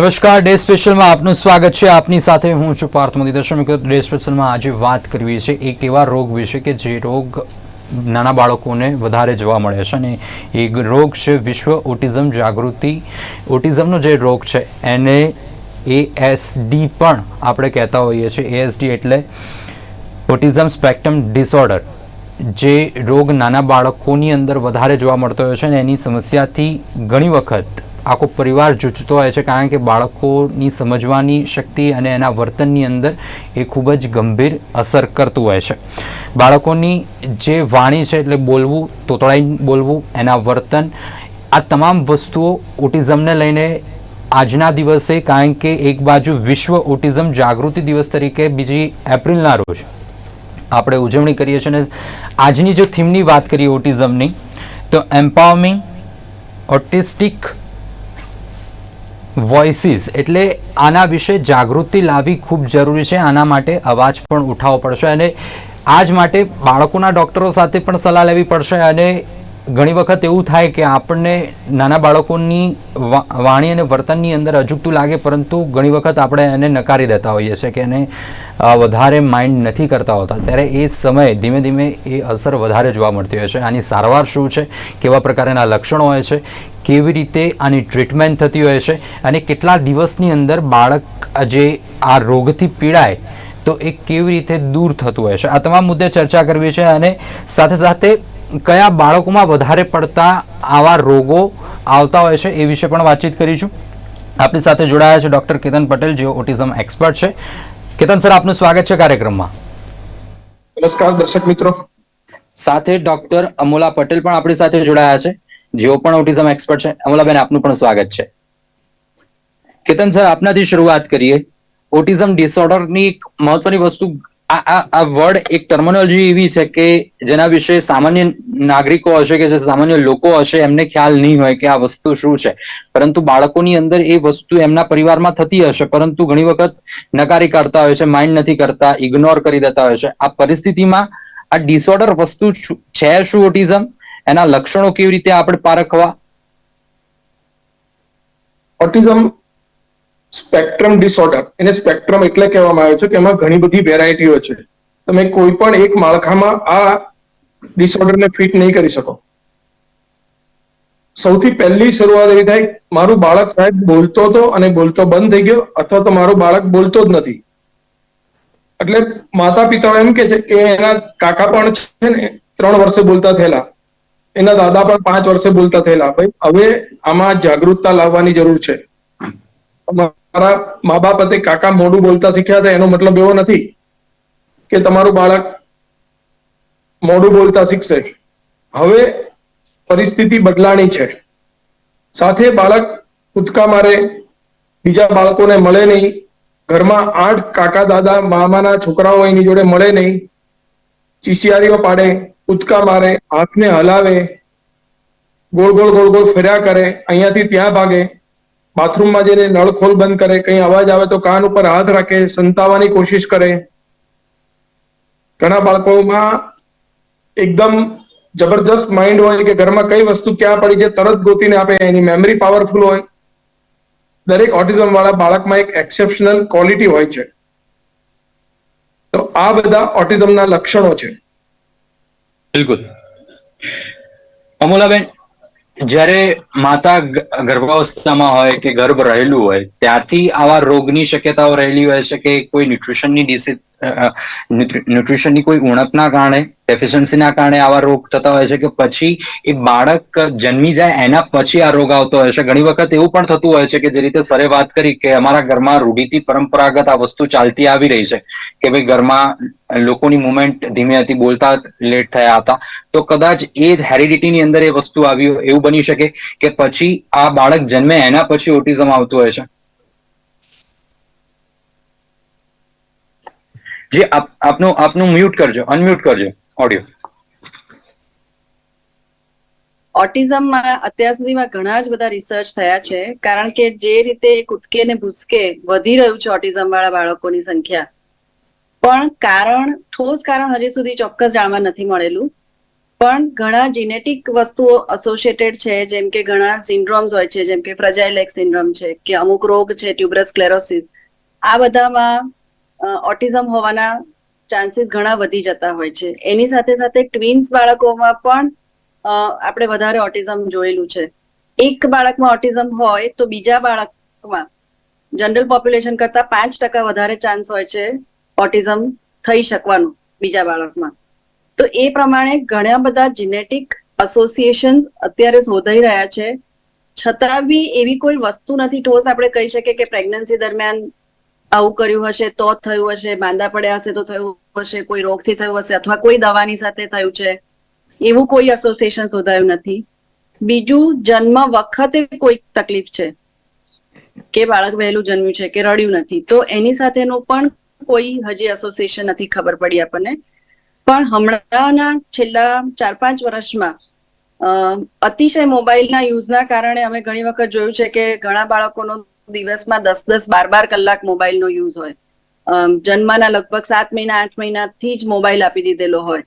નમસ્કાર, ડે સ્પેશિયલમાં આપનું સ્વાગત છે. આપની સાથે હું છું પાર્થ મોદી દર્શક ડે સ્પેશિયલમાં આજે વાત કરવી છે એક એવા રોગ વિશે કે જે રોગ નાના બાળકોને વધારે જોવા મળે છે અને એ રોગ છે વિશ્વ ઓટિઝમ જાગૃતિ. ઓટિઝમનો જે રોગ છે, એને એએસડી પણ આપણે કહેતા હોઈએ છીએ. એએસડી એટલે ઓટિઝમ સ્પેક્ટ્રમ ડિસઓર્ડર, જે રોગ નાના બાળકોની અંદર વધારે જોવા મળતો હોય છે અને એની સમસ્યાથી ઘણી વખત આખો પરિવાર જૂજતો હોય છે, કારણ કે બાળકોની સમજવાની શક્તિ અને એના વર્તનની અંદર એ ખૂબ જ ગંભીર અસર કરતું હોય છે. બાળકોની જે વાણી છે એટલે બોલવું, તોતળાઈ બોલવું, એના વર્તન, આ તમામ વસ્તુઓ ઓટિઝમને લઈને આજના દિવસે, કારણ કે એક બાજુ વિશ્વ ઓટિઝમ જાગૃતિ દિવસ તરીકે, બીજી એપ્રિલના રોજ આપણે ઉજવણી કરીએ છીએ અને આજની જો થીમની વાત કરીએ ઓટિઝમની, તો એમ્પાવરમિંગ ઓટિસ્ટિક વોઇસીસ એટલે આના વિશે જાગૃતિ લાવવી ખૂબ જરૂરી છે. આના માટે અવાજ પણ ઉઠાવવો પડશે અને આજ માટે બાળકોના ડૉક્ટરો સાથે પણ સલાહ લેવી પડશે અને ઘણી વખત એવું થાય કે આપણને નાના બાળકોની વાણી અને વર્તનની અંદર અજુગતું લાગે, પરંતુ ઘણી વખત આપણે એને નકારી દેતા હોઈએ છીએ કે એને વધારે માઇન્ડ નથી કરતા હોતા. ત્યારે એ સમયે ધીમે ધીમે એ અસર વધારે જોવા મળતી હોય છે. આની સારવાર શું છે? કેવા પ્રકારના લક્ષણો હોય છે? કેવી રીતે આની ટ્રીટમેન્ટ થતી હોય છે? અને કેટલા દિવસની અંદર બાળક જે આ રોગથી પીડાય, તો એ કેવી રીતે દૂર થતું હોય છે? આ તમામ મુદ્દે ચર્ચા કરવી છે અને સાથે સાથે કયા બાળકોમાં વધારે પડતા આવા રોગો આવતા હોય છે એ વિશે પણ વાતચીત કરીશું. આપણી સાથે જોડાયા છે ડૉક્ટર કેતન પટેલ જેઓ ઓટિઝમ એક્સપર્ટ છે. કેતન સર આપનું સ્વાગત છે કાર્યક્રમમાં. નમસ્કાર દર્શક મિત્રો. સાથે ડૉક્ટર અમોલા પટેલ પણ આપણી સાથે જોડાયા છે જેઓ પણ ઓટિઝમ એક્સપર્ટ છે. અમોલાબેન આપનું પણ સ્વાગત છે. કેતન સર આપનાથી શરૂઆત કરીએ. ઓટિઝમ ડિસઓર્ડરની એક મહત્વની વસ્તુ આ આ વર્ડ એક ટર્મિનોલોજી એવી છે કે જેના વિશે સામાન્ય નાગરિકો હશે કે જે સામાન્ય લોકો હશે એમને ખ્યાલ નહીં હોય કે આ વસ્તુ શું છે. પરંતુ બાળકોની અંદર એ વસ્તુ એમના પરિવારમાં થતી હશે, પરંતુ ઘણી વખત નકારી કાઢતા હોય છે માઇન્ડ નથી કરતા ઇગ્નોર કરી દેતા હોય છે. આ પરિસ્થિતિમાં આ ડિસઓર્ડર વસ્તુ છે શું ઓટિઝમ એના લક્ષણો કેવી રીતે આપણે પારખવા? Autism spectrum disorder. એને સ્પેક્ટ્રમ એટલે કહેવામાં આવે છે કે એમાં ઘણી બધી વેરાયટીઓ છે. તમે કોઈ પણ એક માળખામાં આ ડિસઓર્ડરને ફિટ નહીં કરી શકો. સૌથી પહેલી શરૂઆત એવી થાય, મારું બાળક સાહેબ બોલતો હતો અને બોલતો બંધ થઈ ગયો, અથવા તો મારું બાળક બોલતો જ નથી. એટલે માતા પિતાઓ એમ કે છે કે એના કાકા પણ છે ને, ત્રણ વર્ષે બોલતા થયેલા. એના દાદા પણ પાંચ વર્ષે બોલતા થયેલા. ભાઈ, હવે આમાં જાગૃતતા લાવવાની જરૂર છે. મારા મા બાપ હતી કાકા મોઢું બોલતા શીખ્યા હતા, એનો મતલબ એવો નથી કે તમારું બાળક મોઢું બોલતા શીખશે. હવે પરિસ્થિતિ બદલાણી છે. સાથે બાળક કૂદકા મારે, બીજા બાળકોને મળે નહીં. ઘરમાં આઠ કાકા દાદા મામાના છોકરાઓ એની જોડે મળે નહીં. ચીસિયારીઓ પાડે, કૂદકા મારે, હાથને હલાવે, ગોળ ગોળ ગોળ ગોળ ફર્યા કરે, અહીંયાથી ત્યાં ભાગે. બાથરૂમમાં જઈને નળ ખોલ બંધ કરે, કઈ અવાજ આવે તો કાન ઉપર હાથ રાખે, સંતાવાની કોશિશ કરે. ઘણા બાળકોમાં એકદમ જબરજસ્ત માઇન્ડ હોય કે ઘરમાં કઈ વસ્તુ ક્યાં પડી છે, તરત ગોતીને આપે, એની મેમરી પાવરફુલ હોય. દરેક ઓટિઝમ વાળા બાળકમાં એક એક્સેપ્શનલ ક્વોલિટી હોય છે. તો આ બધા ઓટિઝમના લક્ષણો છે. બિલકુલ. અમોલાબેન જ્યારે માતા ગર્ભાવસ્થામાં હોય કે ગર્ભ રહેલું હોય, ત્યારથી આવા રોગની શક્યતાઓ રહેલી હોય છે કે કોઈ ન્યુટ્રિશનની ન્યુટ્રિશનની કોઈ ઉણપના કારણે ડેફિશિયન્સીના કારણે આવા રોગ થતા હોય છે કે પછી એ બાળક જન્મી જાય એના પછી આ રોગ આવતો હોય છે? ઘણી વખત એવું પણ થતું હોય છે કે જે રીતે સરે વાત કરી કે અમારા ઘરમાં રૂઢિથી પરંપરાગત આ વસ્તુ ચાલતી આવી રહી છે કે ભાઈ ઘરમાં લોકોની મુવમેન્ટ ધીમે હતી, બોલતા લેટ થયા હતા. તો કદાચ એ જ હેરિડિટીની અંદર એ વસ્તુ આવી એવું બની શકે કે પછી આ બાળક જન્મે એના પછી ઓટિઝમ આવતું હોય છે? જી, આપ, આપનું આપનું મ્યુટ કરજો અનમ્યુટ કરજો ઓડિયો ઓટિઝમમાં અત્યાર સુધીમાં ઘણા જ બધા રિસર્ચ થયા છે, કારણ કે જે રીતે કૂદકે ને ભૂસકે વધી રહ્યું છે ઓટિઝમ વાળા બાળકોની સંખ્યા. પણ કારણ, ઠોસ કારણ હજી સુધી ચોક્કસ જાણવા નથી મળેલું. પણ ઘણા જીનેટિક વસ્તુઓ એસોસિએટેડ છે, જેમ કે ઘણા સિન્ડ્રોમ્સ હોય છે, જેમ કે ફ્રજાઇલ સિન્ડ્રોમ છે, કે અમુક રોગ છે ટ્યુબરસ ક્લેરોસિસ આ બધામાં ઓટિઝમ હોવાના ચાન્સીસ ઘણા વધી જતા હોય છે. એની સાથે સાથે ટ્વિન્સ બાળકોમાં પણ આપણે વધારે ઓટિઝમ જોયેલું છે. એક બાળકમાં ઓટિઝમ હોય તો બીજા બાળકમાં જનરલ પોપ્યુલેશન કરતા પાંચ ટકા વધારે ચાન્સ હોય છે ઓટિઝમ થઈ શકવાનું બીજા બાળકમાં. તો એ પ્રમાણે ઘણા બધા જીનેટિક એસોસિએશન્સ અત્યારે શોધાઈ રહ્યા છે. છતાં બી એવી કોઈ વસ્તુ નથી. ઠોસ આપણે કહી શકીએ કે પ્રેગ્નન્સી દરમિયાન આવું કર્યું હશે તો થયું હશે, માંદા પડ્યા હશે તો થયું હશે, કોઈ રોગથી થયું હશે અથવા કોઈ દવાની સાથે થયું છે, એવું કોઈ એસોસિએશન શોધાયું નથી. બીજું, જન્મ વખતે કોઈ તકલીફ છે, કે બાળક વહેલું જન્મ્યું છે, કે રડ્યું નથી, તો એની સાથેનું પણ કોઈ હજી એસોસિએશન નથી ખબર પડી આપણને. પણ હમણાંના છેલ્લા ચાર પાંચ વર્ષમાં અતિશય મોબાઈલના યુઝના કારણે અમે ઘણી વખત જોયું છે કે ઘણા બાળકોનો દિવસમાં દસ દસ બાર બાર કલાક મોબાઈલનો યુઝ હોય. જન્મના લગભગ સાત મહિના, આઠ મહિનાથી જ મોબાઈલ આપી દીધેલો હોય.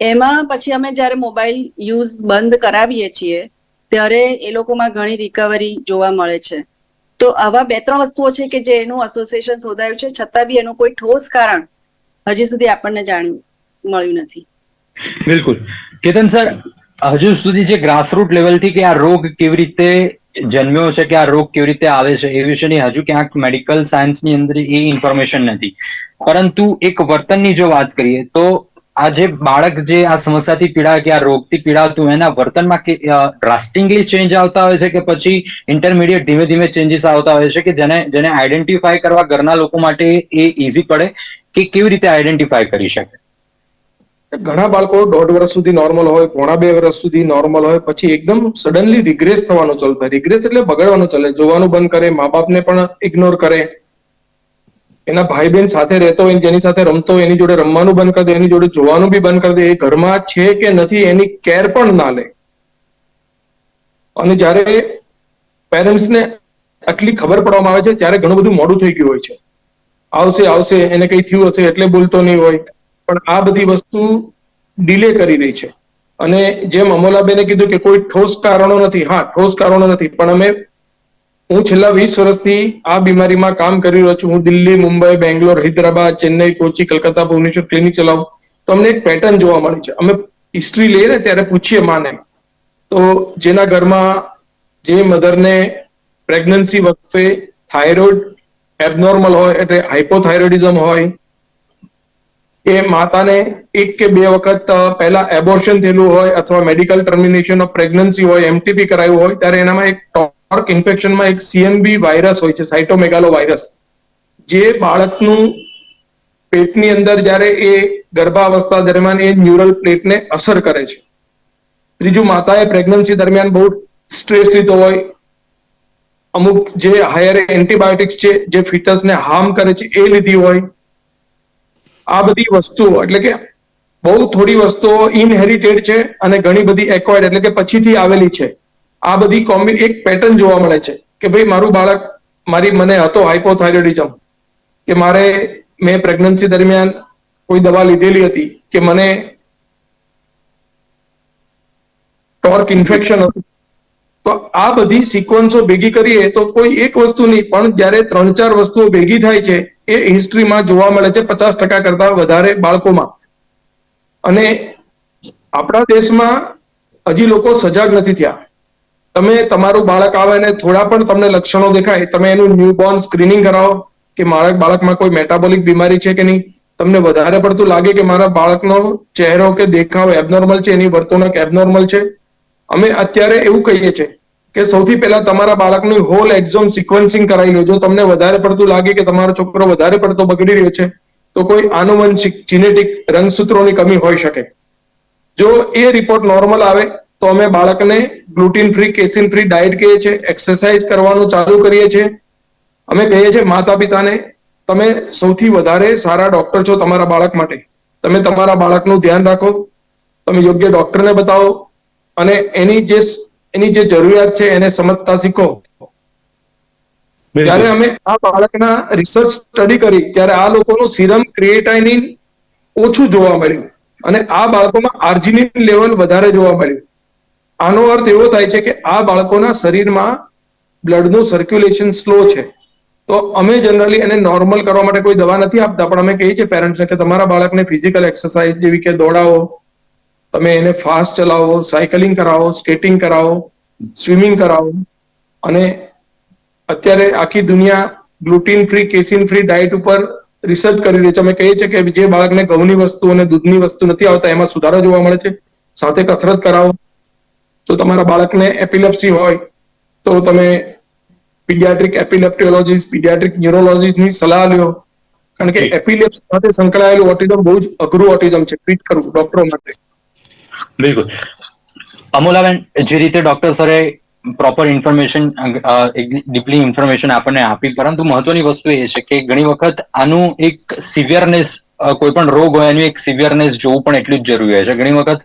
એમાં પછી અમે જ્યારે મોબાઈલ યુઝ બંધ કરાવીએ છીએ, ત્યારે એ લોકોમાં ઘણી રિકવરી જોવા મળે છે. તો આવા બે ત્રણ વસ્તુઓ છે કે જે એનું એસોસિએશન શોધાયું છે, છતાં બી એનું કોઈ ઠોસ કારણ હજી સુધી આપણને જાણ્યું મળ્યું નથી. બિલકુલ. કેતન સર, હજુ સુધી જે ગ્રાસરૂટ લેવલથી કે આ રોગ કેવી રીતે જન્મ્યો છે કે આ રોગ કેવી રીતે આવે છે એ વિશેની હજુ ક્યાંક મેડિકલ સાયન્સની અંદર એ ઇન્ફોર્મેશન નથી. પરંતુ એક વર્તનની જો વાત કરીએ તો આ જે બાળક જે આ સમસ્યાથી પીડા કે આ રોગથી પીડાતું એના વર્તનમાં ડ્રાસ્ટિંગલી ચેન્જ આવતા હોય છે કે પછી ઇન્ટરમીડિયેટ ધીમે ધીમે ચેન્જીસ આવતા હોય છે કે જેને જેને આઈડેન્ટિફાય કરવા ઘરના લોકો માટે એ ઇઝી પડે કે કેવી રીતે આઈડેન્ટિફાય કરી શકે. ઘણા બાળકો દોઢ વર્ષ સુધી નોર્મલ હોય, પોણા બે વર્ષ સુધી નોર્મલ હોય, પછી એકદમ સડનલી રિગ્રેસ થવાનું ચાલુ થાય. રિગ્રેસ એટલે બગડવાનું ચાલે, જોવાનું બંધ કરે મા બાપને પણ ઇગ્નોર કરે. એના ભાઈ બહેન સાથે રહેતો હોય જેની સાથે રમતો હોય, એની જોડે રમવાનું બંધ કરી દે, એની જોડે જોવાનું બી બંધ કરી દે, એ ઘરમાં છે કે નથી એની કેર પણ ના લે. અને જ્યારે પેરેન્ટ્સને આટલી ખબર પડવામાં આવે છે, ત્યારે ઘણું બધું મોડું થઈ ગયું હોય છે. આવશે આવશે, એને કઈ થયું હશે એટલે બોલતો નહીં હોય. પણ આ બધી વસ્તુ ડિલે કરી રહી છે. અને જેમ અમોલાબેને કીધું કે કોઈ ઠોસ કારણો નથી, હા, ઠોસ કારણો નથી, પણ અમે હું છેલ્લા વીસ વર્ષથી આ બીમારીમાં કામ કરી રહ્યો છું. હું દિલ્હી, મુંબઈ, બેંગ્લોર, હૈદરાબાદ, ચેન્નઈ, કોચી, કલકત્તા, ભુવનેશ્વર ક્લિનિક ચલાવું. તો અમને એક પેટર્ન જોવા મળી છે. અમે હિસ્ટ્રી લઈએ ને ત્યારે પૂછીએ માને. તો જેના ઘરમાં જે મધરને પ્રેગ્નન્સી વખતે થાઇરોઇડ એબનોર્મલ હોય, એટલે હાઇપોથાઇરોઇડિઝમ હોય એ માતાને એક કે બે વખત પહેલા એબોર્શન થયેલું હોય અથવા મેડિકલ ટર્મિનેશન ઓફ પ્રેગ્નન્સી હોય એમટીપી કરાયું હોય, ત્યારે એનામાં એક ટોર્ક ઇન્ફેક્શનમાં એક સીએમબી વાયરસ હોય છે સાઇટોમેગાલો વાયરસ જે બાળકનું પેટની અંદર જ્યારે એ ગર્ભાવસ્થા દરમિયાન એ ન્યુરલ પ્લેટને અસર કરે છે. ત્રીજું, માતાએ પ્રેગ્નન્સી દરમિયાન બહુ સ્ટ્રેસ લીધો હોય. અમુક જે હાયર એન્ટીબાયોટિક્સ છે, જે ફિટસને હાર્મ કરે છે, એ લીધી હોય. આ બધી વસ્તુઓ, એટલે કે બહુ થોડી વસ્તુઓ ઇનહેરિટેડ છે અને ઘણી બધી એક્વાયર્ડ એટલે કે પછીથી આવેલી છે. આ બધી કોમ્બિ એક પેટર્ન જોવા મળે છે કે ભાઈ મારું બાળક, મારી મને હતો હાઇપોથાઇરોઇડિઝમ કે મારે મેં પ્રેગ્નન્સી દરમિયાન કોઈ દવા લીધેલી હતી કે મને ટોર્ક ઇન્ફેક્શન હતું. તો આ બધી સિક્વન્સો ભેગી કરીએ તો કોઈ એક વસ્તુ નહીં, પણ જ્યારે ત્રણ ચાર વસ્તુઓ ભેગી થાય છે એ હિસ્ટ્રીમાં જોવા મળે છે પચાસ ટકા કરતા વધારે બાળકોમાં. અને આપણા દેશમાં હજી લોકો સજાગ નથી થયા. તમે તમારું બાળક આવે ને થોડા પણ તમને લક્ષણો દેખાય, તમે એનું ન્યૂબોર્ન સ્ક્રીનિંગ કરાવો કે મારા બાળકમાં કોઈ મેટાબોલિક બીમારી છે કે નહીં? તમને વધારે પડતું લાગે કે મારા બાળકનો ચહેરો કે દેખાવ એબનોર્મલ છે, એની વર્તણૂક એબનોર્મલ છે? અમે અત્યારે એવું કહીએ છીએ કે સૌથી પહેલા તમારા બાળકનું હોલ એક્ઝોમ સિક્વન્સિંગ કરાવી લો જો તમને વધારે પડતું લાગે કે તમારો છોકરો વધારે પડતો બગડી રહ્યો છે, તો કોઈ આનુવંશિક જીનેટિક રંગસૂત્રોની કમી હોઈ શકે. જો એ રિપોર્ટ નોર્મલ આવે, તો અમે બાળકને gluten free casein free diet કહીએ છીએ એક્સરસાઇઝ કરવાનું ચાલુ કરીએ છીએ. અમે કહીએ છીએ માતા પિતાને તમે સૌથી વધારે સારા ડોક્ટર છો તમારા બાળક માટે. તમે તમારા બાળકનું ધ્યાન રાખો, તમે યોગ્ય ડોક્ટરને બતાવો. અને એની જે એની જે જરૂરિયાત છે એને સમજતા શીખો. જ્યારે અમે આ બાળકના રિસર્ચ સ્ટડી કરી ત્યારે આ લોકોનું સિરમ ક્રિએટાઇનિન ઓછું જોવા મળ્યું અને આ બાળકોમાં આર્જિનિન લેવલ વધારે જોવા મળ્યું. આનો અર્થ એવો થાય છે કે આ બાળકોના શરીરમાં બ્લડનું સર્ક્યુલેશન સ્લો છે. તો અમે જનરલી એને નોર્મલ કરવા માટે કોઈ દવા નથી આપતા પણ અમે કહીએ છીએ પેરેન્ટ્સને કે તમારા બાળકને ફિઝિકલ એક્સરસાઇઝ જેવી કે દોડાવો તમે એને ફાસ્ટ ચલાવો સાયકલિંગ કરાવો સ્કેટિંગ કરાવો સ્વિમિંગ કરાવો. અને અત્યારે આખી દુનિયા gluten free casein free diet ઉપર રિસર્ચ કરી રહી છે. અમે કહીએ છીએ કે જે બાળકને ઘઉંની વસ્તુ અને દૂધની વસ્તુ નથી આવતા એમાં સુધારો જોવા મળે છે. સાથે કસરત કરાવો. જો તમારા બાળકને એપિલેપ્સી હોય તો તમે પીડિયાટ્રિક એપિલેપ્ટિયોલોજીસ્ટ પીડિયાટ્રિક ન્યુરોલોજીસ્ટની સલાહ લ્યો. કારણ કે. એપિલેપ્સી સાથે સંકળાયેલું ઓટિઝમ બહુ જ અઘરું ઓટિઝમ છે. ટ્રીટ કરવું ડોક્ટરો માટે. બિલકુલ. અમોલાબેન, જે રીતે ડોક્ટર સરે પ્રોપર ઇન્ફોર્મેશન ડીપલી ઇન્ફોર્મેશન આપણને આપી, પરંતુ મહત્વની વસ્તુ એ છે કે ઘણી વખત આનું એક સિવિયરનેસ કોઈ પણ રોગ હોય એનું એક સિવિયરનેસ જોવું પણ એટલું જ જરૂરી હોય છે. ઘણી વખત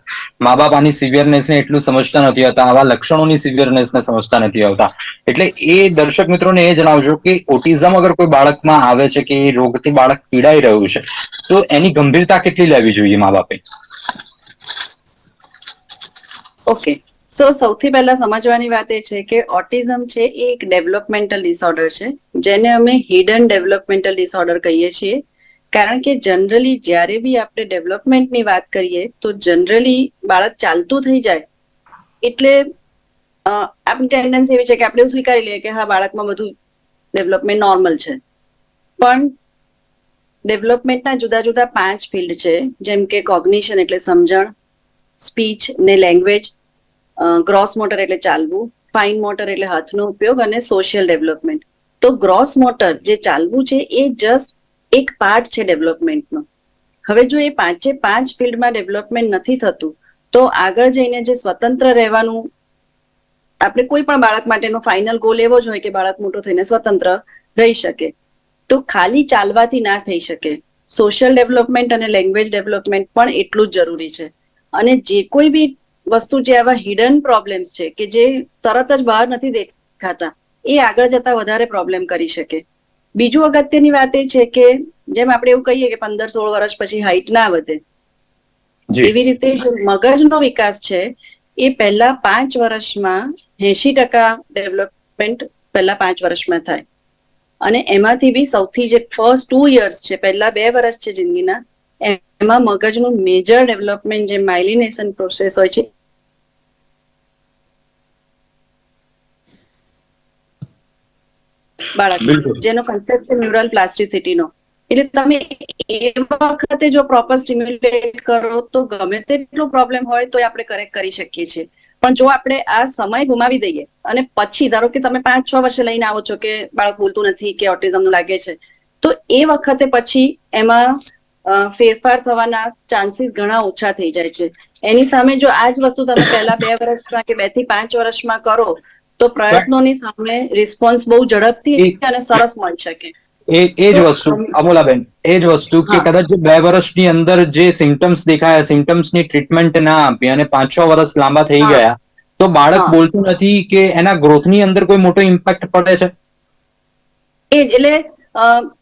મા બાપ આની સિવિયરનેસને એટલું સમજતા નથી હોતા, આવા લક્ષણોની સિવિયરનેસને સમજતા નથી આવતા એટલે એ દર્શક મિત્રોને એ જણાવજો કે ઓટિઝમ અગર કોઈ બાળકમાં આવે છે કે એ રોગથી બાળક પીડાઈ રહ્યું છે, તો એની ગંભીરતા કેટલી લેવી જોઈએ મા બાપે? ઓકે સો સૌથી પહેલા સમજવાની વાત એ છે કે ઓટિઝમ છે એ એક ડેવલપમેન્ટલ ડિસઓર્ડર છે, જેને અમે હિડન ડેવલપમેન્ટલ ડિસઓર્ડર કહીએ છીએ. કારણ કે જનરલી જ્યારે બી આપણે ડેવલપમેન્ટની વાત કરીએ, તો જનરલી બાળક ચાલતું થઈ જાય. એટલે આપણી ટેન્ડન્સી એવી છે કે આપણે એવું સ્વીકારી લઈએ કે હા, બાળકમાં બધું ડેવલપમેન્ટ નોર્મલ છે. પણ ડેવલપમેન્ટના જુદા જુદા પાંચ ફિલ્ડ છે, જેમ કે કોગ્નિશન એટલે સમજણ સ્પીચ ને લેંગ્વેજ ગ્રોસ મોટર એટલે ચાલવું ફાઇન મોટર એટલે હાથનો ઉપયોગ અને સોશિયલ ડેવલપમેન્ટ તો ગ્રોસ મોટર જે ચાલવું છે એ જસ્ટ એક પાર્ટ છે ડેવલપમેન્ટનો હવે જો એ પાંચે પાંચ ફિલ્ડમાં ડેવલપમેન્ટ નથી થતું, તો આગળ જઈને જે સ્વતંત્ર રહેવાનું, આપણે કોઈ પણ બાળક માટેનો ફાઇનલ ગોલ એવો જ હોય કે બાળક મોટો થઈને સ્વતંત્ર રહી શકે. તો ખાલી ચાલવાથી ના થઈ શકે. સોશિયલ ડેવલપમેન્ટ અને લેંગ્વેજ ડેવલપમેન્ટ પણ એટલું જ જરૂરી છે. અને જે કોઈ બી વસ્તુ જે આવા હિડન પ્રોબ્લેમ્સ છે કે જે તરત જ બહાર નથી દેખાતા એ આગળ જતા વધારે પ્રોબ્લેમ કરી શકે. બીજું અગત્યની વાત એ છે કે જેમ આપણે એવું કહીએ કે પંદર સોળ વર્ષ પછી હાઈટ ના વધે. એવી રીતે જે મગજનો વિકાસ છે એ પહેલા પાંચ વર્ષમાં એસી ટકા ડેવલપમેન્ટ પહેલા પાંચ વર્ષમાં થાય. અને એમાંથી બી સૌથી જે ફર્સ્ટ ટુ યર્સ છે પહેલા બે વર્ષ છે જિંદગીના એમાં મગજનું મેજર ડેવલપમેન્ટ જે માઇલિનેશન પ્રોસેસ હોય છે બાળક જેનો કન્સેપ્ટ છે ન્યુરલ પ્લાસ્ટિસિટીનો એટલે તમે એ વખતે જો પ્રોપર સ્ટિમ્યુલેટ કરો તો ગમે તેટલો પ્રોબ્લેમ હોય તો આપણે કરેક્ટ કરી શકીએ છીએ. પણ જો આપણે આ સમય ગુમાવી દઈએ અને પછી ધારો કે તમે પાંચ છ વર્ષે લઈને આવો છો કે બાળક બોલતું નથી કે ઓટિઝમનું લાગે છે તો એ વખતે પછી એમાં ફેરફાર થવાના ચાન્સીસ ઘણા ઓછા થઈ જાય છે. એની સામે જો આ જ વસ્તુ તમે પહેલા બે વર્ષમાં કે બેથી પાંચ વર્ષમાં કરો તો પ્રયત્નોની સામે રિસ્પોન્સ બહુ ઝડપથી અને સરસ મળી શકે. એ એ જ વસ્તુ અમોલાબેન એ જ વસ્તુ કે કદાચ બે વર્ષની અંદર જે સિમ્ટમ્સ દેખાયા સિમ્ટમ્સની ટ્રીટમેન્ટ ના આપી અને પાંચ છ વર્ષ લાંબા થઈ ગયા તો બાળક બોલતું નથી કે એના ગ્રોથની અંદર કોઈ મોટો ઇમ્પેક્ટ પડે છે? એ જ એટલે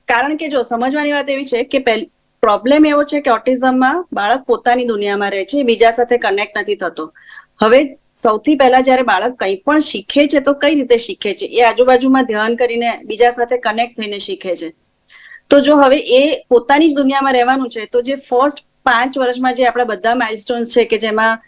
કારણ કે જો સમજવાની વાત એવી છે કે પ્રોબ્લેમ એવો છે કે ઓટિઝમમાં બાળક પોતાની દુનિયામાં રહે છે બીજા સાથે કનેક્ટ નથી થતો. હવે સૌથી પહેલા જ્યારે બાળક કંઈ પણ શીખે છે, તો કઈ રીતે શીખે છે? એ આજુબાજુમાં ધ્યાન કરીને બીજા સાથે કનેક્ટ થઈને શીખે છે. તો જો હવે એ પોતાની જ દુનિયામાં રહેવાનું છે, તો જે ફર્સ્ટ પાંચ વર્ષમાં જે આપણા બધા માઇલસ્ટોન્સ છે કે જેમાં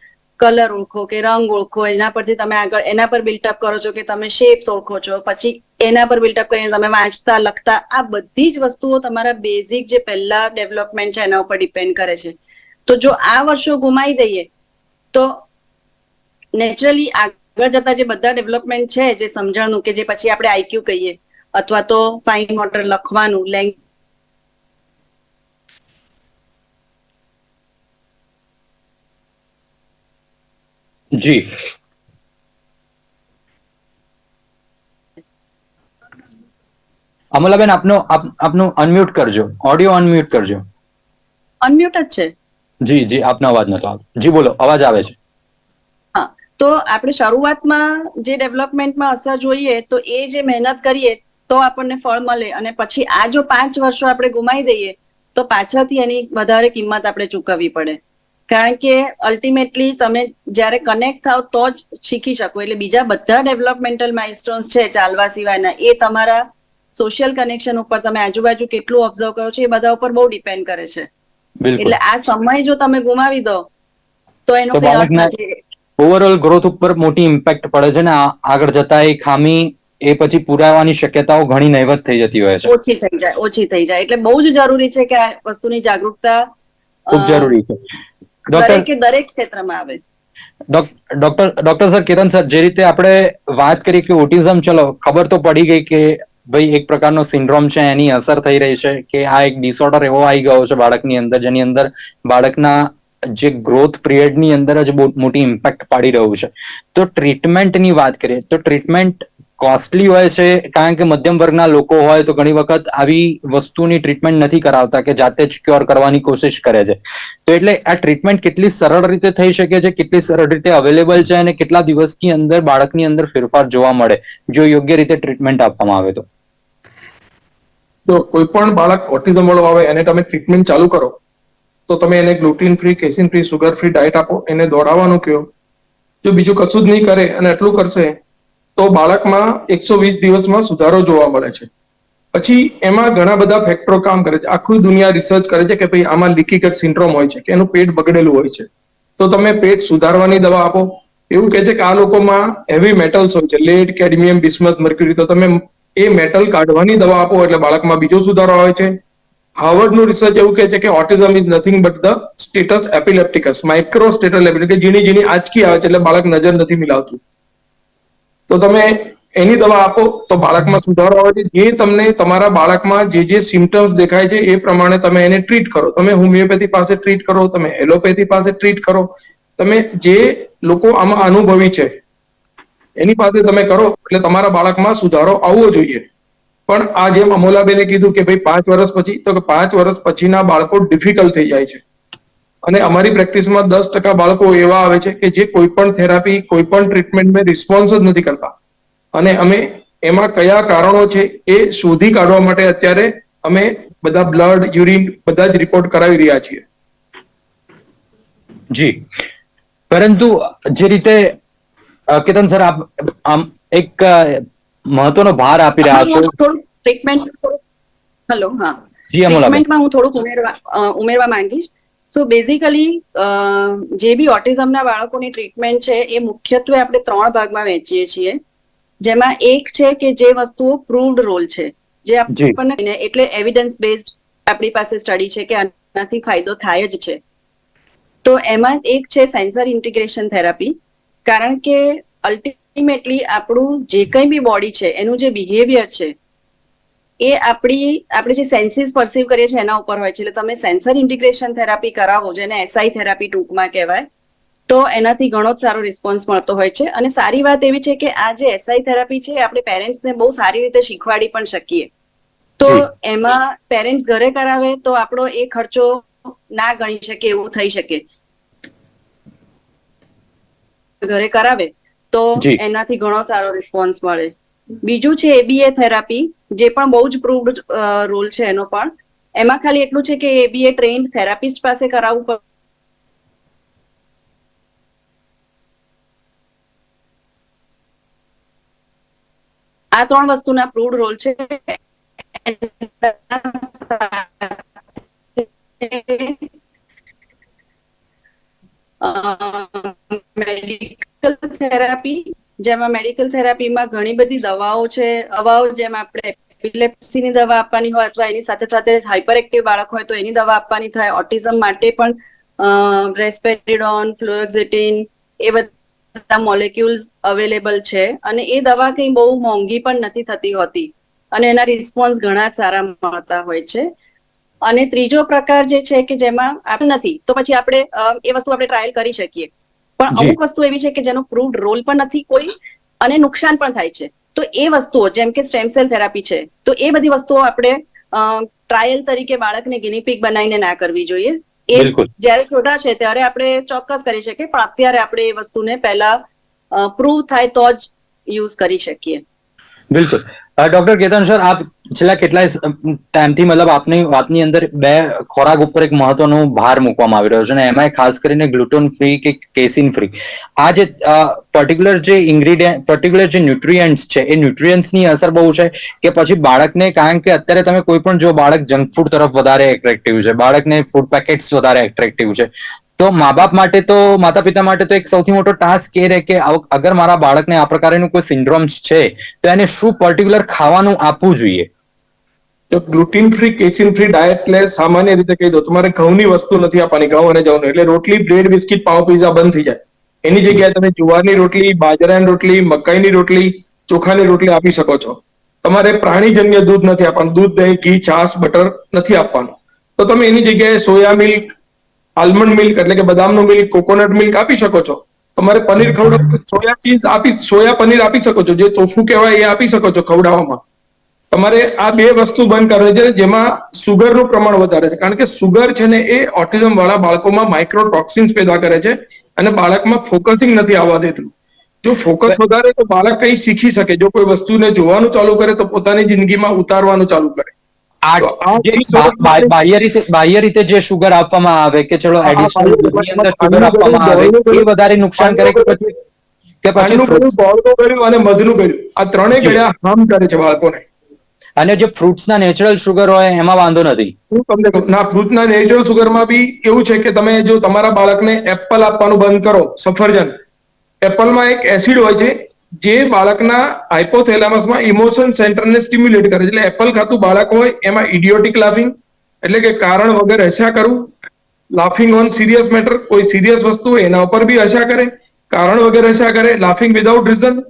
કલર ઓળખો કે રંગ ઓળખો, એના પરથી તમે આગળ એના પર બિલ્ટઅપ કરો છો કે તમે શેપ્સ ઓળખો છો. પછી એના પર બિલ્ટઅપ કરીને તમે વાંચતા, લખતા, આ બધી જ વસ્તુઓ તમારા બેઝિક જે પહેલા ડેવલપમેન્ટ છે એના ઉપર ડિપેન્ડ કરે છે. તો જો આ વર્ષો ગુમાવી દઈએ, તો નેચરલી આગળ જતા જે બધા ડેવલપમેન્ટ છે, જે સમજણનું કે જે પછી આપણે આઈક્યુ કહીએ, અથવા તો ફાઇન મોટર લખવાનું લેંગ જી. અમલાબેન આપનો આપ- આપનું અનમ્યુટ કરજો. ઓડિયો અનમ્યુટ કરજો. અનમ્યુટ જ છે? જી જી આપનો અવાજ નતો આવતો. જી બોલો અવાજ આવે છે. હા તો આપણે શરૂઆતમાં જે ડેવલપમેન્ટમાં અસર જોઈએ તો એ જે મહેનત કરીએ તો આપણને ફળ મળે. અને પછી આ જો પાંચ વર્ષો આપણે ગુમાવી દઈએ તો પાછળથી એની વધારે કિંમત આપણે ચૂકવવી પડે. કારણ કે અલ્ટિમેટલી તમે જ્યારે કનેક્ટ થાવ તો જ શીખી શકો. એટલે બીજા બધા ડેવલપમેન્ટલ માઇલસ્ટોન્સ છે ચાલવા સિવાયના એ તમારા સોશિયલ કનેક્શન ઉપર તમે આજુબાજુ કેટલું ઓબ્ઝર્વ કરો છો એ બધા ઉપર બહુ ડિપેન્ડ કરે છે. એટલે આ સમય જો તમે ગુમાવી દો તો એનો ઓવરઓલ ગ્રોથ ઉપર મોટી ઇમ્પેક્ટ પડે છે ને આગળ જતા એ ખામી એ પછી પુરાવાની શક્યતાઓ ઘણી નહીવત થઈ જતી હોય છે. ઓછી થઈ જાય ઓછી થઈ જાય. એટલે બહુ જ જરૂરી છે કે આ વસ્તુની જાગૃતતા ખૂબ જરૂરી છે. ડોક્ટર દરેક ક્ષેત્રમાં આવે doctor doctor sir Kiran sir જે રીતે આપણે વાત કરી કે ઓટિઝમ ચલો ખબર તો પડી ગઈ કે ભાઈ એક પ્રકારનો સિન્ડ્રોમ છે એની અસર થઈ રહી છે કે આ એક ડિસઓર્ડર એવો આવી ગયો છે બાળકની અંદર જેની અંદર બાળકના જે ગ્રોથ પીરિયડની અંદર જ બહુ મોટી ઇમ્પેક્ટ પાડી રહ્યું છે. તો ટ્રીટમેન્ટની વાત કરીએ તો ટ્રીટમેન્ટ કોસ્ટલી હોય છે, કારણ કે મધ્યમ વર્ગના લોકો હોય તો ઘણી વખત આવી વસ્તુની ટ્રીટમેન્ટ નથી કરાવતા કે જાતે જ ક્યોર કરવાની કોશિશ કરે છે. તો એટલે આ ટ્રીટમેન્ટ કેટલી સરળ રીતે થઈ શકે છે, કેટલી સરળ રીતે અવેલેબલ છે અને કેટલા દિવસની અંદર બાળકની અંદર ફેરફાર જોવા મળે, જો યોગ્ય રીતે ટ્રીટમેન્ટ આપવામાં આવે તો. જો કોઈ પણ બાળક ઓટિઝમ વાળો આવે, એને તમે ટ્રીટમેન્ટ ચાલુ કરો, તો તમે એને gluten free casein free sugar free diet આપો, એને દોડાવવાનું કહો. જો બીજું કશું જ નહીં કરે અને એટલું કરશે તો બાળકમાં એકસો વીસ દિવસમાં સુધારો જોવા મળે છે. પછી એમાં ઘણા બધા ફેક્ટરો કામ કરે છે. આખું દુનિયા રિસર્ચ કરે છે કે ભાઈ આમાં લીકી ગટ સિન્ડ્રોમ હોય છે કે એનું પેટ બગડેલું હોય છે. તો તમે પેટ સુધારવાની દવા આપો. એવું કહે છે કે આ લોકોમાં હેવી મેટલ્સ હોય છે. લેડ કેડમિયમ બિસ્મત મર્ક્યુરી તો તમે એ મેટલ કાઢવાની દવા આપો એટલે બાળકમાં બીજો સુધારો આવે છે. હાર્વર્ડનું રિસર્ચ એવું કહે છે કે autism is nothing but the status epilepticus micro status epileptic ઝીણી ઝીણી આંચકી આવે છે એટલે બાળક નજર નથી મિલાવતું. તો તમે એની દવા આપો, તો બાળકમાં સુધારો આવે છે. જે તમને તમારા બાળકમાં જે જે સિમ્ટમ્સ દેખાય છે, એ પ્રમાણે તમે એને ટ્રીટ કરો. તમે હોમિયોપેથી પાસે ટ્રીટ કરો, તમે એલોપેથી પાસે ટ્રીટ કરો. તમે જે લોકો આમાં અનુભવી છે, એની પાસે તમે કરો, એટલે તમારા બાળકમાં સુધારો આવવો જોઈએ. પણ આ જેમ અમોલાબેને કીધું કે ભાઈ પાંચ વર્ષ પછી, તો કે પાંચ વર્ષ પછીના બાળકો ડિફિકલ્ટ થઈ જાય છે. અને અમારી પ્રેક્ટિસમાં દસ ટકા બાળકો એવા આવે છે કે જે કોઈ પણ થેરાપી કોઈ પણ ટ્રીટમેન્ટમાં રિસ્પોન્સ જ નથી કરતા. અને અમે એમાં કયા કારણો છે એ શોધી કાઢવા માટે અત્યારે અમે બધા બ્લડ યુરિન બધા જ રિપોર્ટ કરાવી રહ્યા છીએ. જી. પરંતુ જે રીતે કેતન સર આપ આમ એક મહત્વનો ભાર આપી રહ્યા છો. ટ્રીટમેન્ટ હેલો હા. ટ્રીટમેન્ટમાં હું થોડુંક ઉમેરવા ઉમેરવા માંગીશ. સો બેઝિકલી જે બી ઓટિઝમના બાળકોની ટ્રીટમેન્ટ છે એ મુખ્યત્વે આપણે ત્રણ ભાગમાં વહેંચીએ છીએ. જેમાં એક છે કે જે વસ્તુઓ પ્રૂવડ રોલ છે. જે જી. આપણને એટલે એવિડન્સ બેઝડ આપણી પાસે સ્ટડી છે કે આનાથી ફાયદો થાય જ છે. તો એમાં એક છે સેન્સર ઇન્ટિગ્રેશન થેરાપી કારણ કે અલ્ટિમેટલી આપણું જે કંઈ બી બોડી છે એનું જે બિહેવિયર છે એ આપણી આપણે જે સેન્સીસ પરસીવ કરીએ છીએ એના ઉપર હોય છે. એટલે તમે સેન્સર ઇન્ટિગ્રેશન થેરાપી કરાવો જેને એસઆઈ થેરાપી ટૂંકમાં કહેવાય તો એનાથી ઘણો જ સારો રિસ્પોન્સ મળતો હોય છે. અને સારી વાત એવી છે કે આ જે એસઆઈ થેરાપી છે આપણે પેરેન્ટ્સને બહુ સારી રીતે શીખવાડી પણ શકીએ. તો એમાં પેરેન્ટ્સ ઘરે કરાવે તો આપણો એ ખર્ચો ના ગણી શકે એવું થઈ શકે. ઘરે કરાવે તો એનાથી ઘણો સારો રિસ્પોન્સ મળે. બીજું છે એબીએ થેરાપી જે પણ બહુ જ પ્રૂવડ રોલ છે એનો પણ. એમાં ખાલી એટલું છે કે એબીએ ટ્રેન્ડ થેરાપિસ્ટ પાસે કરાવવું પડે, આ ત્રણ વસ્તુના પ્રૂવડ રોલ છે. મેડિકલ થેરાપી જેમાં મેડિકલ થેરાપીમાં ઘણી બધી દવાઓ છે. દવાઓ જેમ આપણે એપિલેપ્સીની દવા આપવાની હોય અથવા એની સાથે સાથે હાઇપર એક્ટિવ બાળક હોય તો એની દવા આપવાની થાય. ઓટિઝમ માટે પણ રેસ્પેરિડોન ફ્લુઓક્ઝેટિન એ બધા મોલેક્યુલ્સ અવેલેબલ છે. અને એ દવા કંઈ બહુ મોંઘી પણ નથી થતી હોતી. અને એના રિસ્પોન્સ ઘણા સારા મળતા હોય છે. અને ત્રીજો પ્રકાર જે છે કે જેમાં આપ નથી, તો પછી આપણે એ વસ્તુ આપણે ટ્રાયલ કરી શકીએ. પણ અમુક વસ્તુ એવી છે કે જેનો પ્રૂવડ રોલ પણ નથી કોઈ અને નુકસાન પણ થાય છે. તો એ વસ્તુઓ જેમ કે સ્ટેમ સેલ થેરાપી છે તો એ બધી વસ્તુઓ આપણે ટ્રાયલ તરીકે બાળકને ગિનીપિક બનાવીને ના કરવી જોઈએ. એ. જ્યારે છોટા છે ત્યારે આપણે ચોક્કસ કરી શકીએ પણ અત્યારે આપણે એ વસ્તુને પહેલા પ્રૂવ થાય તો જ યુઝ કરી શકીએ. બિલકુલ. ડોક્ટર કેતન સર, આપ છેલ્લા કેટલાય ટાઈમથી મતલબ આપની વાતની અંદર બે ખોરાક ઉપર એક મહત્વનો ભાર મૂકવામાં આવી રહ્યો છે અને એમાંય ખાસ કરીને ગ્લુટોન ફ્રી કે કેસિન ફ્રી આ જે પર્ટિક્યુલર જે ઇન્ગ્રીડિયન્ટ પર્ટિક્યુલર જે ન્યુટ્રિયન્ટ્સ છે, એ ન્યુટ્રિયન્ટ્સની અસર બહુ છે કે પછી બાળકને, કારણ કે અત્યારે તમે કોઈ પણ જો બાળક જંક ફૂડ તરફ વધારે એટ્રેક્ટિવ છે, બાળકને ફૂડ પેકેટ્સ વધારે એટ્રેક્ટિવ છે તો મા બાપ માટે તો માતા પિતા માટે તો એક સૌથી મોટો ટાસ્ક એ રહે કે અગર મારા બાળકને આ પ્રકારનું કોઈ સિન્ડ્રોમ્સ છે, તો એને શું પર્ટિક્યુલર ખાવાનું આપવું જોઈએ? તો gluten free casein free diet એટલે સામાન્ય રીતે કહી દો, તમારે ઘઉંની વસ્તુ નથી આપવાની, ઘઉં અને જવનું. એટલે રોટલી બ્રેડ બિસ્કિટ પાવ પીઝા બંધ થઈ જાય. એની જગ્યાએ તમે જુવારની રોટલી, બાજરાની રોટલી, મકાઈની રોટલી, ચોખાની રોટલી આપી શકો છો. તમારે પ્રાણીજન્ય દૂધ નથી આપવાનું. દૂધ, દહીં, ઘી, છાશ, બટર નથી આપવાનું. તો તમે એની જગ્યાએ સોયા મિલ્ક આલમંડ મિલ્ક એટલે કે બદામનું મિલ્ક કોકોનટ મિલ્ક આપી શકો છો. તમારે પનીર ખવડાવ સોયા ચીઝ આપી સોયા પનીર આપી શકો છો. જે ટોફુ કહેવાય એ આપી શકો છો ખવડાવવામાં. તમારે આ બે વસ્તુ બંધ કરવી છે. જેમાં સુગરનું પ્રમાણ વધારે છે. કારણ કે સુગર છે ને એ ઓટિઝમ વાળા બાળકોમાં માઇક્રોટોક્સિન્સ પેદા કરે છે અને બાળકમાં ફોકસિંગ નથી આવવા દેતું. જો ફોકસ વધારે તો બાળક કંઈ શીખી શકે. જો કોઈ વસ્તુને જોવાનું ચાલુ કરે તો પોતાની જિંદગીમાં ઉતારવાનું ચાલુ કરે. બાહ્ય રીતે બાહ્ય રીતે જે શુગર આપવામાં આવે કે ચલો એડિશનલ અંદર રીતે આપવામાં આવે એ વધારે નુકસાન કરે કે પછી કે પછી અને મધનું કર્યું. આ ત્રણેય. ગળ્યા હાર્મ કરે છે બાળકોને. અને જે ફ્રૂટ્સના નેચરલ સુગર હોય એમાં વાંધો નથી. હું તમને કહું ના ફ્રૂટના નેચરલ સુગરમાં બી એવું છે કે તમે જો તમારા બાળકને એપલ આપવાનું બંધ કરો સફરજન. એપલમાં એક એસિડ હોય છે જે બાળકના હાઇપોથેલામસમાં ઇમોશન સેન્ટરને સ્ટિમ્યુલેટ કરે એટલે એપલ ખાતું બાળક હોય, એમાં ઇડિયોટિક લાફિંગ એટલે કે કારણ વગર હસ્યા કરવું લાફિંગ ઓન સિરિયસ મેટર કોઈ સિરિયસ વસ્તુ હોય, એના ઉપર બી હસ્યા કરે, કારણ વગર હસ્યા કરે લાફિંગ વિધાઉટ રીઝન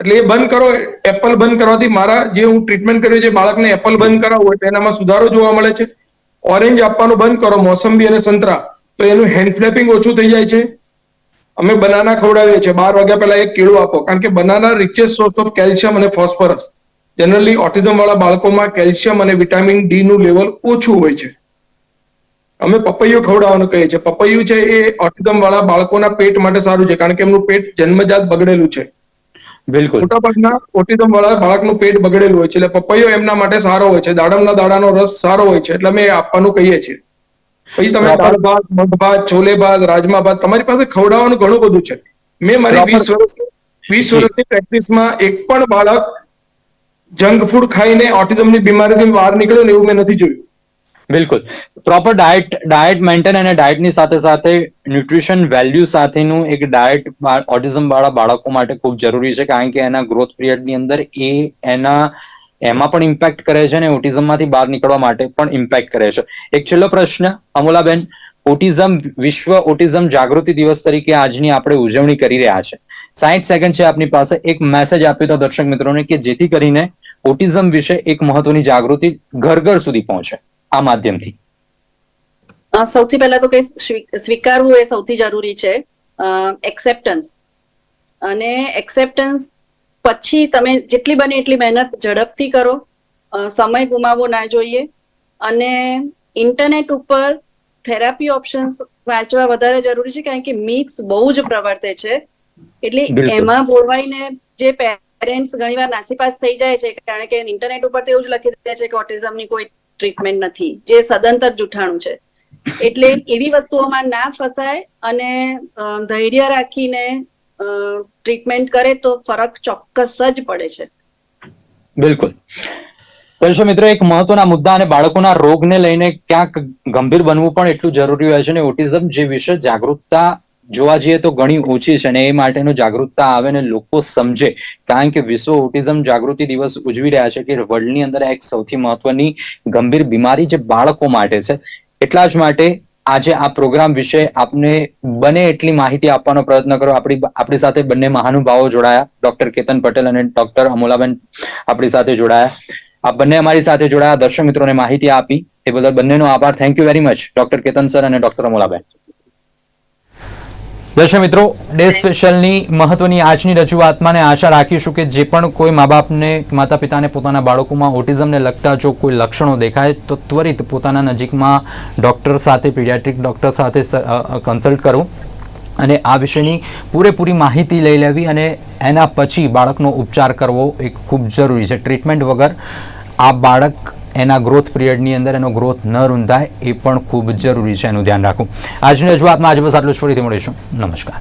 એટલે એ બંધ કરો એપલ બંધ કરવાથી મારા જે હું ટ્રીટમેન્ટ કર્યું છે બાળકને એપલ બંધ કરાવવું હોય તો એનામાં સુધારો જોવા મળે છે. ઓરેન્જ આપવાનું બંધ કરો, મોસંબી અને સંતરા, તો એનું હેન્ડ ફ્લેપિંગ ઓછું થઈ જાય છે. અમે બનાના ખવડાવીએ છીએ. બાર વાગ્યા પહેલા એક કેળું આપો. કારણ કે banana richest source of calcium અને ફોસ્ફરસ જનરલી ઓટિઝમ વાળા બાળકોમાં કેલ્શિયમ અને વિટામિન ડી નું લેવલ ઓછું હોય છે. અમે પપૈયું ખવડાવવાનું કહીએ છીએ. પપૈયું છે એ ઓટિઝમ વાળા બાળકોના પેટ માટે સારું છે કારણ કે એમનું પેટ જન્મજાત બગડેલું છે. બિલકુલ. મોટાભાગના ઓટિઝમ વાળા બાળકનું પેટ બગડેલું હોય છે એટલે પપૈયો એમના માટે સારો હોય છે. દાડમના દાડાનો રસ સારો હોય છે એટલે અમે એ આપવાનું કહીએ છીએ. પછી તમે દાળ ભાત મગ ભાત છોલે ભાત રાજમા ભાત તમારી પાસે ખવડાવવાનું ઘણું બધું છે. મેં મારી વીસ વર્ષ વીસ. વર્ષની પ્રેક્ટિસમાં એક પણ બાળક જંક ફૂડ ખાઈને ઓટિઝમની બીમારીથી બહાર નીકળ્યો ને એવું મેં નથી જોયું. બિલકુલ. પ્રોપર ડાયટ ડાયટ મેન્ટેન અને ડાયટની સાથે સાથે ન્યુટ્રિશન વેલ્યુ સાથેનું એક ડાયટ ઓટિઝમ વાળા બાળકો માટે ખૂબ જરૂરી છે કારણ કે એના ગ્રોથ પીરિયડની અંદર એ એના એમાં પણ ઇમ્પેક્ટ કરે છે અને ઓટિઝમમાંથી બહાર નીકળવા માટે પણ ઇમ્પેક્ટ કરે છે. એક છેલ્લો પ્રશ્ન, અમોલાબેન ઓટિઝમ વિશ્વ ઓટિઝમ જાગૃતિ દિવસ તરીકે આજની આપણે ઉજવણી કરી રહ્યા છે. સાઠ સેકન્ડ છે આપની પાસે. એક મેસેજ આપ્યો હતો દર્શક મિત્રોને કે જેથી કરીને ઓટિઝમ વિશે એક મહત્વની જાગૃતિ ઘર ઘર સુધી પહોંચે આ માધ્યમથી. સૌથી પહેલા તો કઈ સ્વીકારવું એ સૌથી જરૂરી છે. એક્સેપ્ટન્સ અને એક્સેપ્ટન્સ પછી તમે જેટલી બને એટલી મહેનત ઝડપથી કરો સમય ગુમાવવો ના જોઈએ અને ઇન્ટરનેટ ઉપર થેરાપી ઓપ્શન્સ વાંચવા વધારે જરૂરી છે કારણ કે મિથ્સ બહુ જ પ્રવર્તે છે. એટલે એમાં બોલવાઈને જે પેરેન્ટ્સ ઘણીવાર નાસીપાસ થઈ જાય છે કારણ કે ઇન્ટરનેટ ઉપર તો એવું જ લખી દે છે કે ઓટિઝમની કોઈ ટ્રીટમેન્ટ નથી જે સદંતર જૂઠાણું છે. એટલે એવી વસ્તુઓમાં ના ફસાય અને ધૈર્ય રાખીને ટ્રીટમેન્ટ કરે તો ફરક ચોક્કસ જ પડે છે. બિલકુલ. દર્શક મિત્રો, એક મહત્વના મુદ્દા અને બાળકોના રોગને લઈને ક્યાંક ગંભીર બનવું પણ એટલું જરૂરી હોય છે અને ઓટિઝમ જે વિશે જાગૃતતા જોવા જઈએ તો ઘણી ઓછી છે અને એ માટેનું જાગૃતતા આવે ને લોકો સમજે. કારણ કે વિશ્વ ઓટિઝમ જાગૃતિ દિવસ ઉજવી રહ્યા છે કે વર્લ્ડની અંદર એક સૌથી મહત્વની ગંભીર બીમારી જે બાળકો માટે છે. એટલા જ માટે આજે આ પ્રોગ્રામ વિશે આપને બને એટલી માહિતી આપવાનો પ્રયત્ન કરો. આપણી આપણી સાથે બંને મહાનુભાવો જોડાયા. ડોક્ટર કેતન પટેલ અને ડોક્ટર અમોલાબેન આપણી સાથે જોડાયા. આ બંને અમારી સાથે જોડાયા. દર્શક મિત્રોને માહિતી આપી. એ બદલ બંનેનો આભાર. Thank you very much doctor Ketan sir અને ડોક્ટર અમોલાબેન. દર્શક મિત્રો ડે સ્પેશિયલની મહત્વની આજની રજૂઆતમાં ને આશા રાખીશું કે જે પણ કોઈ મા બાપને માતા પિતાને પોતાના બાળકોમાં ઓટિઝમને લગતા જો કોઈ લક્ષણો દેખાય તો ત્વરિત પોતાના નજીકમાં ડૉક્ટર સાથે પીડિયાટ્રિક ડૉક્ટર સાથે કન્સલ્ટ કરવું અને આ વિશેની પૂરેપૂરી માહિતી લઈ લેવી અને એના પછી બાળકનો ઉપચાર કરવો એ ખૂબ જરૂરી છે. ટ્રીટમેન્ટ વગર આ બાળક એના ગ્રોથ પિરિયડની અંદર એનો ગ્રોથ ન રૂંધાય એ પણ ખૂબ જરૂરી છે, એનું ધ્યાન રાખવું. આજની રજૂઆતમાં આજે બસ આટલું જ. ફરીથી મળીશું. નમસ્કાર.